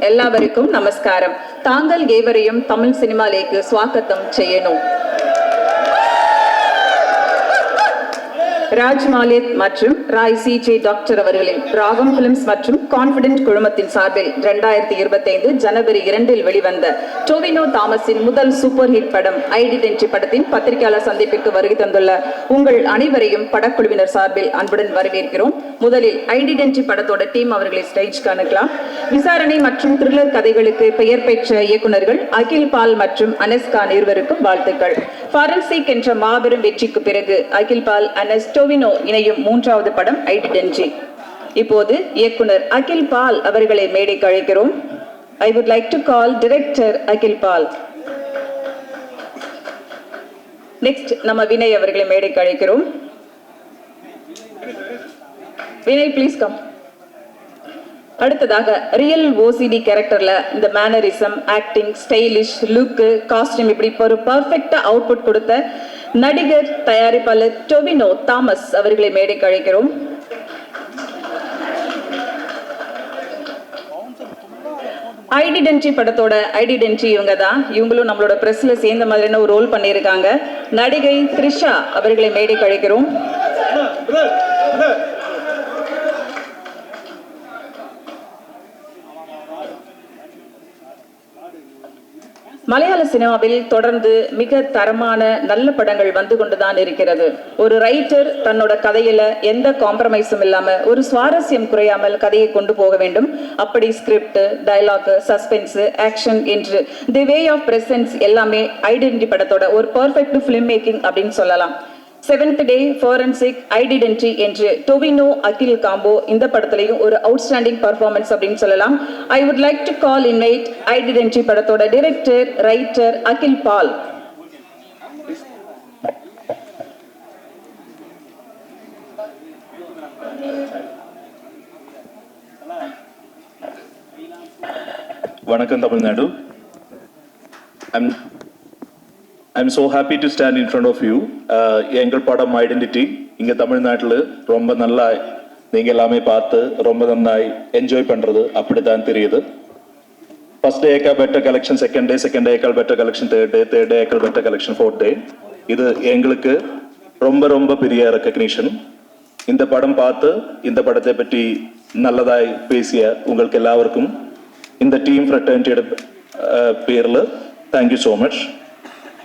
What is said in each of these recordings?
എല്ലാവർക്കും നമസ്കാരം താങ്കൾ ഏവരെയും തമിഴ് സിനിമയിലേക്ക് സ്വാഗതം ചെയ്യുന്നു ராஜ் மாலியத் மற்றும் ராய் சி ஜே டாக்டர் அவர்களின் ராகம் பிலிம்ஸ் மற்றும் கான்பிடென்ட் குழுமத்தின் சார்பில் இரண்டாயிரத்தி இருபத்தைந்து ஜனவரி இரண்டில் வெளிவந்த டோவினோ தாமஸின் முதல் சூப்பர் ஹிட் படம் ஐடென்டி படத்தின் பத்திரிகையாளர் சந்திப்பிற்கு வருகை தந்துள்ள உங்கள் அனைவரையும் படக்குழுவினர் சார்பில் அன்புடன் வரவேற்கிறோம். முதலில் ஐடிடென்டி படத்தோட டீம் அவர்களை ஸ்டேஜ்க்கு அணுகலாம். விசாரணை மற்றும் த்ரில்லர் கதைகளுக்கு பெயர் பெற்ற இயக்குனர்கள் அகில் பால் மற்றும் அனஸ்கான் இருவருக்கும் வாழ்த்துக்கள். ஃபாரன்சிக் என்ற மாபெரும் வெற்றிக்கு பிறகு அகில் பால் அனஸ்டோவினோ இணையும் மூன்றாவது படம் ஐடிடென்டி இப்போது இயக்குனர் அகில் பால் அவர்களை மேடைக்கு அழைக்கிறோம். I would like to call director Akhil Paul. Next நம்ம வினய் அவர்களை மேடைக்கு அழைக்கிறோம். வினய் ப்ளீஸ் கம் அடுத்ததாக ரியல் ஓசிடி கேரக்டரில் இந்த mannerism acting stylish look costume இப்படி ஒரு பர்ஃபெக்டாக அவுட்புட் கொடுத்த நடிகர் தயாரிப்பாளர் டொவினோ தாமஸ் அவர்களை மேடைக்கு அழைக்கிறோம். ஐடிடென்டி படத்தோட ஐடிடென்டி இவங்க தான் இவங்களும் நம்மளோட ப்ரெஸ்ல சேர்ந்த மாதிரியான ஒரு ரோல் பண்ணியிருக்காங்க. நடிகை த்ரிஷா அவர்களை மேடைக்கு அழைக்கிறோம். மலையாள சினிமாவில் தொடர்ந்து மிக தரமான நல்ல படங்கள் வந்து கொண்டுதான் இருக்கிறது. ஒரு ரைட்டர் தன்னோட கதையில எந்த காம்ப்ரமைஸும் இல்லாம ஒரு சுவாரஸ்யம் குறையாமல் கதையை கொண்டு போக வேண்டும். அப்படி ஸ்கிரிப்ட் டயலாக் சஸ்பென்ஸ் ஆக்ஷன் என்று தி வே ஆஃப் பிரசன்ஸ் எல்லாமே ஐடென்டி படத்தோட ஒரு பர்ஃபெக்ட் ஃபிலிம் மேக்கிங் அப்படின்னு சொல்லலாம். செவன்த் டே ஃபாரன்சிக் ஐடிடென்டி என்று டொவினோ அகில் காம்போ இந்த படத்துலையும் ஒரு அவுட்ஸ்டாண்டிங் பர்ஃபார்மன்ஸ் அப்படின்னு சொல்லலாம். I would like to call invite Identity படத்தோட டிரெக்டர் ரைட்டர் அகில் பால் வணக்கம் Tamil Nadu. I'm I'm so happy to stand in front of you எங்கள் படம் ஐடென்டிட்டி இங்கே தமிழ்நாட்டில் ரொம்ப நல்லா நீங்கள் எல்லாமே பார்த்து ரொம்ப நன்னாய் என்ஜாய் பண்ணுறது அப்படி தான் தெரியுது first டேக்கா better collection second day second டேக்கால் better collection third day third டேக்கால் பெட்டர் கலெக்ஷன் ஃபோர்த் டே இது எங்களுக்கு ரொம்ப ரொம்ப பெரிய ரெக்கக்னிஷன் இந்த படம் பார்த்து இந்த படத்தை பற்றி நல்லதாய் பேசிய உங்களுக்கு எல்லாருக்கும் இந்த டீம் ஃப்ரெட்டர்னிட்டியோட பேரில் தேங்க்யூ ஸோ மச்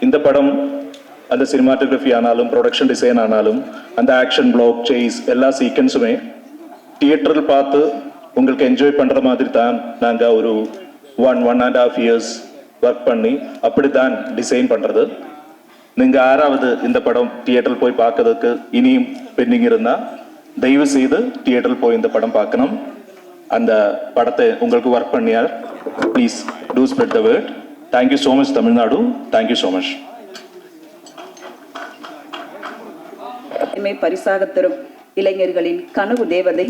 இந்த படம் அந்த சினிமாட்டோகிராஃபி ஆனாலும் ப்ரொடக்ஷன் டிசைன் ஆனாலும் அந்த ஆக்ஷன் பிளாக் சேஸ் எல்லா சீக்வன்ஸுமே தியேட்டரில் பார்த்து உங்களுக்கு என்ஜாய் பண்ணுற மாதிரி தான் நாங்கள் ஒரு one one and half years work பண்ணி அப்படி தான் டிசைன் பண்ணுறது நீங்கள் ஆறாவது இந்த படம் தியேட்டரில் போய் பார்க்கறதுக்கு இனியும் பெண்டிங் இருந்தால் தயவு செய்து தியேட்டரில் போய் இந்த படம் பார்க்கணும். அந்த படத்தை உங்களுக்கு work பண்ணியார் please to spread the word thank you so much Tamil Nadu thank you so much பரிசாக தரும் இளைஞர்களின் கனவு தேவதை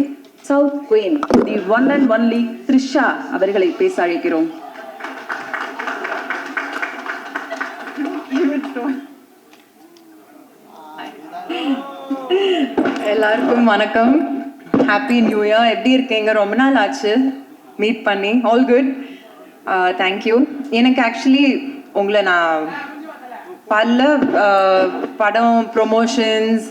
South queen the one and only Trisha அவர்களை பேச அழைக்கிறோம். எல்லாருக்கும் வணக்கம். ஹாப்பி நியூ இயர் எப்படி இருக்கீங்க? ரொம்ப நாள் ஆச்சு. மீட் பண்ணி. ஆல் குட் தேங்க்யூ எனக்கு ஆக்சுவலி உங்களை நான் பல படம் ப்ரொமோஷன்ஸ்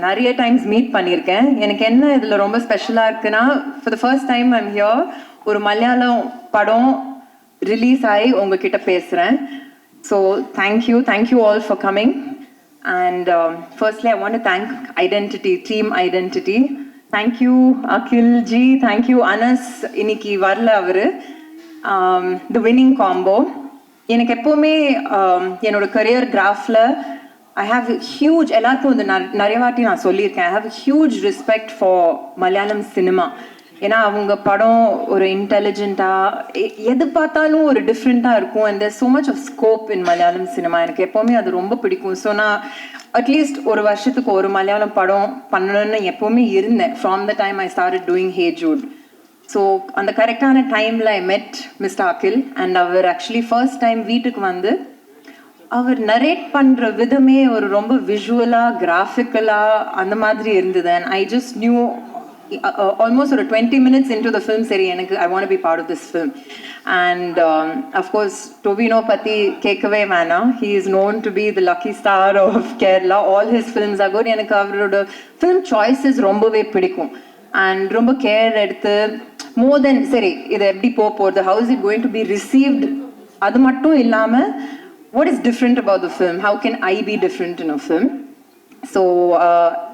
நிறைய டைம்ஸ் மீட் பண்ணியிருக்கேன். எனக்கு என்ன இதில் ரொம்ப ஸ்பெஷலாக இருக்குன்னா for the first time I'm here ஒரு மலையாளம் படம் ரிலீஸ் ஆகி உங்ககிட்ட பேசுகிறேன் so thank you thank you all for coming and firstly I want thank Identity team Identity thank you Identity. Thank you, Akhil இன்னைக்கு வரல அவர். த வின்னிங் காம்போ எனக்கு எப்போவுமே um, என்னோட கரியர் கிராஃபில் ஐ ஹாவ் ஹியூஜ் எல்லாருக்கும் வந்து நிறைய வாட்டி நான் சொல்லியிருக்கேன். I have huge respect for Malayalam cinema ஏன்னா அவங்க படம் ஒரு இன்டெலிஜென்ட்டாக எது பார்த்தாலும் ஒரு டிஃப்ரெண்ட்டாக இருக்கும். And there so of scope in Malayalam cinema எனக்கு எப்போவுமே அது ரொம்ப பிடிக்கும். ஸோ நான் அட்லீஸ்ட் ஒரு வருஷத்துக்கு ஒரு மலையாளம் படம் பண்ணணும்னு எப்போவுமே இருந்தேன். From the time I start doing Hey Jude so அந்த கரெக்டான டைமில் I met mister Akhil and our actually first time வீட்டுக்கு வந்து அவர் நரேட் பண்ணுற விதமே ஒரு ரொம்ப விஷுவலாக கிராஃபிக்கலாக அந்த மாதிரி இருந்தது and I just knew almost ஒரு twenty minutes into the film சரி எனக்கு I want be part of this film and of course Tovino பற்றி கேட்கவே வேணாம் he is known to be the lucky star of Kerala all his films ஆகும் எனக்கு அவரோட film choices ரொம்பவே பிடிக்கும் அண்ட் ரொம்ப கேர் எடுத்து மோர் தென் சரி இது எப்படி போக போகுது how's it going to be received அது மட்டும் இல்லாமல் what is different about the film how can I be different in a film so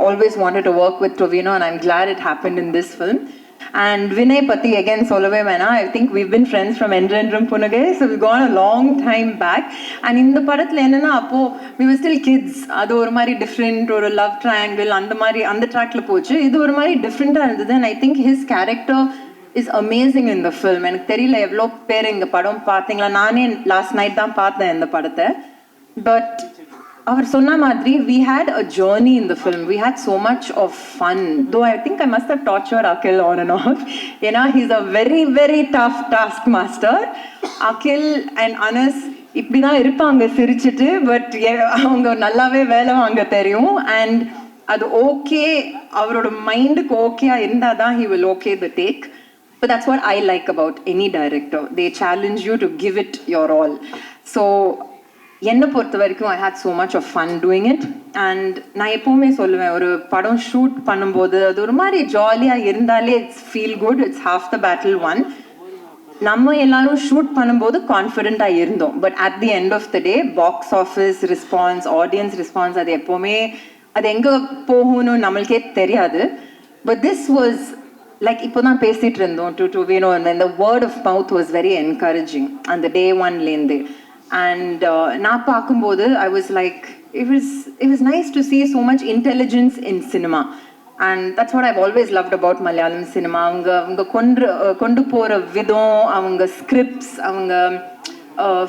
always wanted to work with Tovino and I'm glad it happen in this film and Vinay பற்றி again சொல்லவே வேணாம். I think we been friends from Endrendrum Punnagai so we gone a long time back and இந்த படத்தில் என்னென்னா அப்போது we were still kids அது ஒரு மாதிரி டிஃப்ரெண்ட் ஒரு லவ் ட்ரையாங்கிள் அந்த மாதிரி அந்த ட்ராக்ல போச்சு. இது ஒரு மாதிரி டிஃப்ரெண்ட்டாக இருந்தது. And I think his character is amazing இந்த ஃபில்ம் எனக்கு தெரியல எவ்வளோ பேர் இந்த படம் பார்த்தீங்களா? நானே லாஸ்ட் நைட் தான் பார்த்தேன் இந்த படத்தை. பட் அவர் சொன்ன மாதிரி வி ஹேட் அ ஜேர்னி இந்த film film we had so much of fun though I think I must have torture Akhil on and off ஏன்னா he's a very very tough task master Akhil and Anas இப்படி தான் இருப்பாங்க சிரிச்சிட்டு but அவங்க நல்லாவே வேலை வாங்க தெரியும். அண்ட் அது ஓகே அவரோட மைண்டுக்கு ஓகேயா இருந்தால் தான் he will okay the take But that's what I like about any director. They challenge you to give it your all. So என்னை பொறுத்த வரைக்கும் I had so much of fun doing it and நான் எப்போவுமே சொல்லுவேன் ஒரு படம் shoot பண்ணும்போது அது ஒரு மாதிரி ஜாலியாக இருந்தாலே it's feel good it's half the battle won நம்ம எல்லாரும் ஷூட் பண்ணும்போது கான்ஃபிடென்ட்டாக இருந்தோம் but at the end of the day box office response audience response அது எப்போவுமே அது எங்கே போகணும்னு நம்மளுக்கே தெரியாது பட் திஸ் வாஸ் லைக் இப்போ தான் பேசிட்டு இருந்தோம் டு டு வேணும் இந்த word of mouth was very encouraging அந்த டே ஒன்லேருந்து அண்ட் நான் பார்க்கும்போது I was like it is it is nice to see so much intelligence in cinema and that's what I always loved about Malayalam cinema அவங்க அவங்க கொண்டு கொண்டு போகிற விதம் அவங்க ஸ்கிரிப்ட்ஸ் அவங்க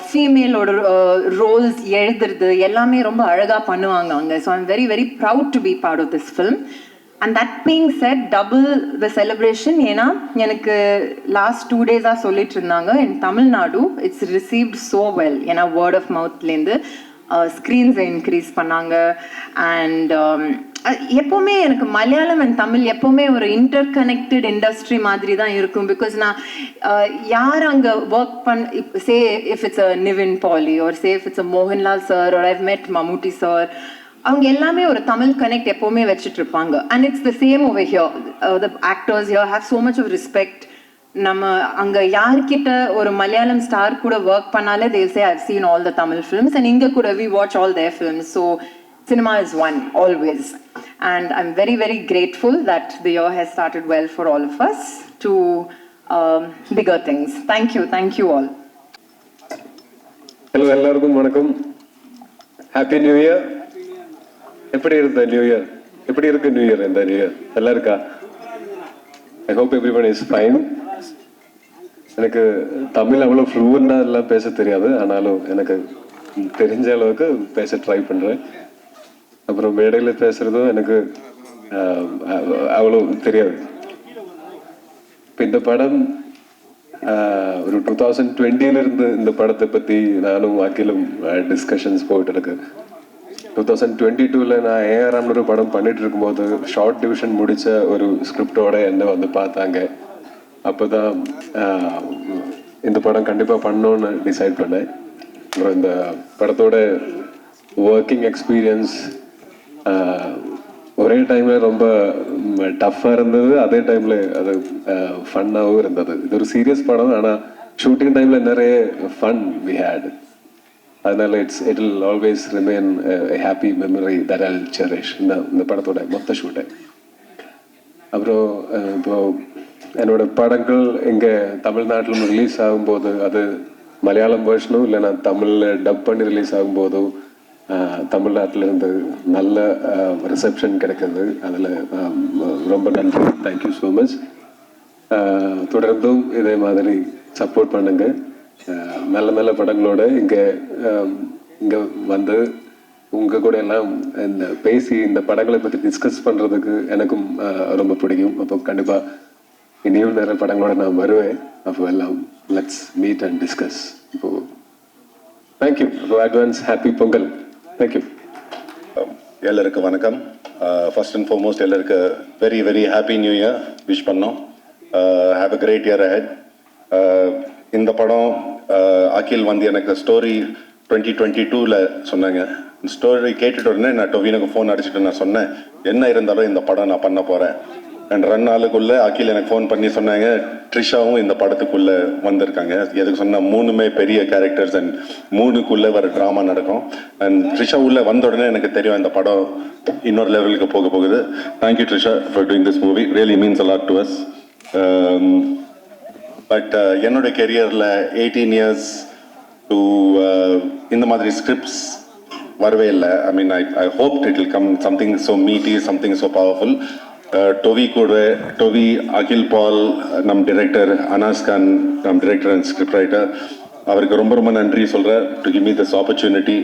ஃபீமேலோட ரோல்ஸ் எழுதுறது எல்லாமே ரொம்ப அழகாக பண்ணுவாங்க அவங்க. So I'm very very proud to be part of this film and that being said double the celebration ஏன்னா எனக்கு லாஸ்ட் டூ டேஸாக சொல்லிட்டு இருந்தாங்க. In Tamil Nadu it's received so well ஏன்னா வேர்ட் ஆஃப் மவுத்லேருந்து ஸ்க்ரீன்ஸை இன்க்ரீஸ் பண்ணாங்க. அண்ட் எப்போவுமே எனக்கு மலையாளம் அண்ட் தமிழ் எப்போவுமே ஒரு இன்டர் கனெக்டட் இண்டஸ்ட்ரி மாதிரி தான் இருக்கும். பிகாஸ் நான் யார் அங்கே ஒர்க் பண் say if it's a Nivin Pauly ஒரு say if it's a Mohanlal sir ஒரு ஐவ் மெட் மம்முட்டி சார் அவங்க எல்லாமே ஒரு தமிழ் கனெக்ட் எப்போவுமே வச்சுட்டு இருப்பாங்க and it's the same over here the actors here have so much of respect நம்ம அங்க யார்கிட்ட ஒரு மலையாளம் ஸ்டார் கூட ஒர்க் பண்ணாலே they say have seen all the Tamil films and இங்க கூட we watch all their films so cinema is one always and I am very very grateful that the has has started well for all of us to figure things thank you thank you all hello எல்லாருக்கும் வணக்கம் happy new year எப்படி இருந்த new year எப்படி இருக்கு new year இந்த new year நல்லா இருக்கா? I hope everyone is fine எனக்கு தமிழ் அவ்வளோ ஃப்ளூவெண்டாக எல்லாம் பேச தெரியாது. ஆனாலும் எனக்கு தெரிஞ்ச அளவுக்கு பேச ட்ரை பண்ணுறேன் அப்புறம் மேடையில் பேசுறதும் எனக்கு அவ்வளோ தெரியாது. இப்போ இந்த படம் ஒரு டூ தௌசண்ட் டுவெண்ட்டிலிருந்து இந்த படத்தை பற்றி நானும் வாக்கிலும் டிஸ்கஷன்ஸ் போயிட்டு இருக்கு. டூ தௌசண்ட் டுவெண்ட்டி டூவில் நான் ஏஆர்ஆம்னு ஒரு படம் பண்ணிட்டு இருக்கும்போது ஷார்ட் டிவிஷன் முடிச்ச ஒரு ஸ்கிரிப்டோட என்னை வந்து பார்த்தாங்க. அப்போ தான் இந்த படம் கண்டிப்பாக பண்ணணும்னு டிசைட் பண்ணேன். அப்புறம் இந்த படத்தோட ஒர்க்கிங் எக்ஸ்பீரியன்ஸ் ஒரே டைமில் ரொம்ப டஃப்பாக இருந்தது. அதே டைமில் அது ஃபன்னாகவும் இருந்தது. இது ஒரு சீரியஸ் படம் ஆனால் ஷூட்டிங் டைமில் நிறைய ஃபன் வி ஹேட் அதனால it's it will always remain happy memory that I'll cherish இந்த இந்த படத்தோட மொத்த ஷூட்டை அப்புறம் இப்போ என்னோட படங்கள் இங்கே தமிழ்நாட்டில் ரிலீஸ் ஆகும்போது அது மலையாளம் வேர்ஷனும் இல்லைனா தமிழில் டப் பண்ணி ரிலீஸ் ஆகும்போதும் தமிழ்நாட்டிலேருந்து நல்ல ரிசப்ஷன் கிடைக்கிறது அதில் ரொம்ப நன்றி. தேங்க்யூ ஸோ மச் தொடர்ந்தும் இதே மாதிரி சப்போர்ட் பண்ணுங்க. நல்ல நல்ல படங்களோட இங்கே இங்கே வந்து உங்கள் கூட எல்லாம் இந்த பேசி இந்த படங்களை பற்றி டிஸ்கஸ் பண்ணுறதுக்கு எனக்கும் ரொம்ப பிடிக்கும். அப்போ கண்டிப்பாக இனியும் நிறைய படங்களோட நான் வருவேன். அப்போ எல்லாம் லெட்ஸ் மீட் அண்ட் டிஸ்கஸ் இப்போ தேங்க்யூ அப்போ advance happy Pongal. Thank you எல்லாருக்கும் வணக்கம். ஃபர்ஸ்ட் அண்ட் ஃபார்மோஸ்ட் எல்லாருக்கு very very happy new year wish பண்ணோம். Have a great year ahead இந்த படம் அகில் வந்து எனக்கு ஸ்டோரி டுவெண்ட்டி டுவெண்ட்டி டூவில் சொன்னாங்க. ஸ்டோரி கேட்டுட்டு உடனே நான் டொவினுக்கு ஃபோன் அடிச்சுட்டு நான் சொன்னேன் என்ன இருந்தாலும் இந்த படம் நான் பண்ண போகிறேன் அண்ட் ரெண்டு நாளுக்குள்ளே அகில் எனக்கு ஃபோன் பண்ணி சொன்னாங்க ட்ரிஷாவும் இந்த படத்துக்குள்ளே வந்திருக்காங்க. எதுக்கு சொன்னால் மூணுமே பெரிய கேரக்டர்ஸ் அண்ட் மூணுக்குள்ளே வர ட்ராமா நடக்கும். அண்ட் ட்ரிஷா உள்ளே வந்த உடனே எனக்கு தெரியும் இந்த படம் இன்னொரு லெவலுக்கு போக போகுது. Thank you Trisha for doing this movie really means a lot to us but என்னோட கெரியரில் எயிட்டீன் இயர்ஸ் டு இந்த மாதிரி ஸ்கிரிப்ட்ஸ் வரவே இல்லை. I mean I I hope it will come something so meaty something so powerful Tovi கூட டொவி அகில் பால் நம் director Anas Khan நம் director and script writer அவருக்கு ரொம்ப ரொம்ப நன்றி சொல்கிறேன் to give me this opportunity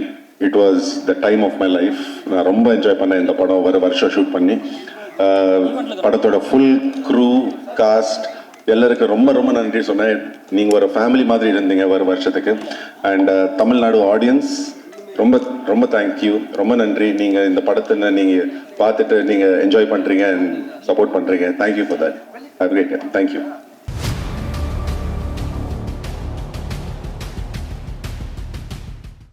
it was the time of my life நான் ரொம்ப என்ஜாய் பண்ணேன் இந்த படம். ஒரு வருஷம் ஷூட் பண்ணி. Uh, படத்தோட ஃபுல் க்ரூ காஸ்ட் எல்லாருக்கும் ரொம்ப ரொம்ப நன்றி சொன்னேன். நீங்கள் ஒரு ஃபேமிலி மாதிரி இருந்தீங்க ஒரு வருஷத்துக்கு. அண்ட் uh, தமிழ்நாடு ஆடியன்ஸ் ரொம்ப ரொம்ப தேங்க்யூ ரொம்ப நன்றி. நீங்கள் இந்த படத்தை நீங்கள் பார்த்துட்டு நீங்கள் என்ஜாய் பண்ணுறீங்க அண்ட் சப்போர்ட் பண்ணுறீங்க thank you for that have great thank you